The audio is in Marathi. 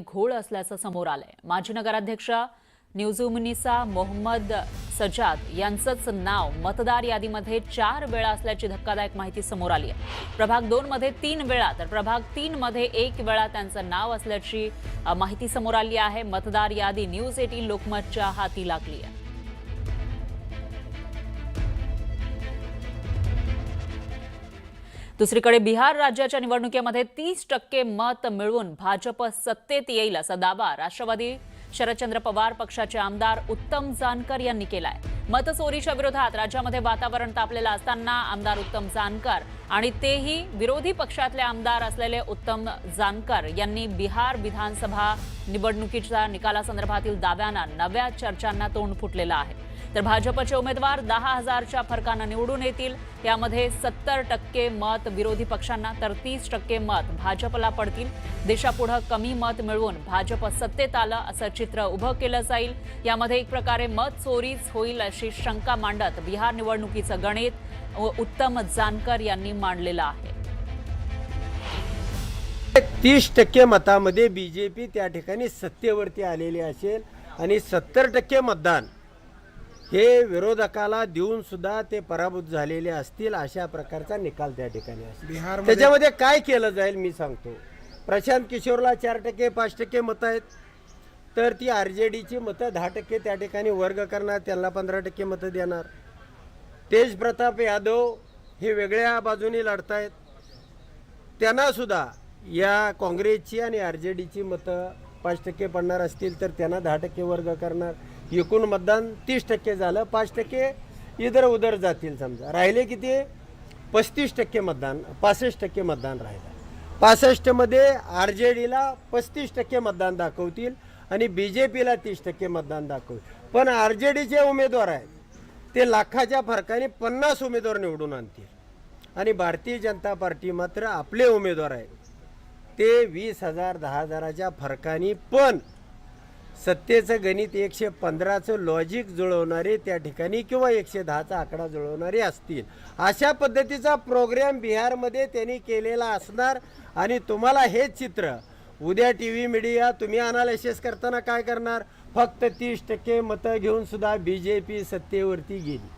घोळ असल्याचं समोर आलंय. माजी नगराध्यक्ष न्यूझुमनिसा मोहम्मद सजाद यांचंच नाव मतदार यादीमध्ये चार वेळा असल्याची धक्कादायक माहिती समोर आली आहे. प्रभाग दोन मध्ये तीन वेळा तर प्रभाग तीन मध्ये एक वेळा त्यांचं नाव असल्याची माहिती समोर आली आहे. मतदार यादी न्यूज एटीन लोकमतच्या हाती लागली आहे. दुसरीकडे बिहार राज्याच्या निवडणुकीमध्ये तीस टक्के मत मिळवून भाजप सत्तेत येईल असा दावा राष्ट्रवादी शरदचंद्र पवार पक्षाचे आमदार उत्तम जानकर यांनी केलाय. मतचोरीच्या विरोधात राज्यामध्ये वातावरण तापलेलं असताना आमदार उत्तम जानकर आणि तेही विरोधी पक्षातले आमदार असलेले उत्तम जानकर यांनी बिहार विधानसभा निवडणुकीच्या निकालासंदर्भातील दाव्यांना नव्या चर्चांना तोंड फुटलेलं आहे. तर भाजपचे उमेदवार दहा हजारच्या फरकानं निवडून येतील. यामध्ये सत्तर टक्के मत विरोधी पक्षांना तर तीस टक्के मत भाजपला पडतील. देशापुढं कमी मत मिळवून भाजप सत्तेत आलं असं चित्र उभं केलं जाईल. यामध्ये एक प्रकारे मत चोरीच होईल अशी शंका मांडत बिहार निवडणुकीचं गणित उत्तम जानकर यांनी मांडलेलं आहे. तीस टक्के मतामध्ये बी जे पी त्या ठिकाणी सत्तेवरती आलेली असेल आणि सत्तर टक्के मतदान हे विरोधकाला देऊन सुद्धा ते पराभूत झालेले असतील अशा प्रकारचा निकाल त्या ठिकाणी असेल बिहारमध्ये त्याच्यामध्ये काय केलं जाईल मी सांगतो. प्रशांत किशोरला चार टक्के पाच टक्के मतं आहेत. तर ती आर जे डीची मतं दहा टक्के त्या ठिकाणी वर्ग करणार त्यांना पंधरा टक्के मतं देणार. तेज प्रताप यादव हे वेगळ्या बाजूने लढतायत. त्यांना सुद्धा या काँग्रेसची आणि आर जे डीची मतं पाच टक्के पडणार असतील तर त्यांना दहा टक्के वर्ग करणार. एकूण मतदान तीस टक्के झालं पाच टक्के इधर उधर जातील समजा. राहिले किती? पस्तीस टक्के मतदान पासष्ट टक्के मतदान राहिलं. पासष्टमध्ये आर जे डीला पस्तीस टक्के मतदान दाखवतील आणि बी जे पीला तीस टक्के मतदान दाखवतील. पण आर जे डीचे उमेदवार आहेत ते लाखाच्या फरकाने पन्नास उमेदवार निवडून आणतील. आणि भारतीय जनता पार्टी मात्र आपले उमेदवार आहेत. ते वीस हजार दहा हजाराच्या फरकाने पण सत्तेचं गणित एकशे पंधराचं लॉजिक जुळवणारे त्या ठिकाणी किंवा एकशे दहाचा आकडा जुळवणारे असतील. अशा पद्धतीचा प्रोग्रॅम बिहारमध्ये त्यांनी केलेला असणार आणि तुम्हाला हेच चित्र. उद्या टी व्ही मीडिया तुम्ही अनालिसिस करताना काय करणार? फक्त तीस टक्के मतं घेऊन सुद्धा बी जे पी सत्तेवरती गेली.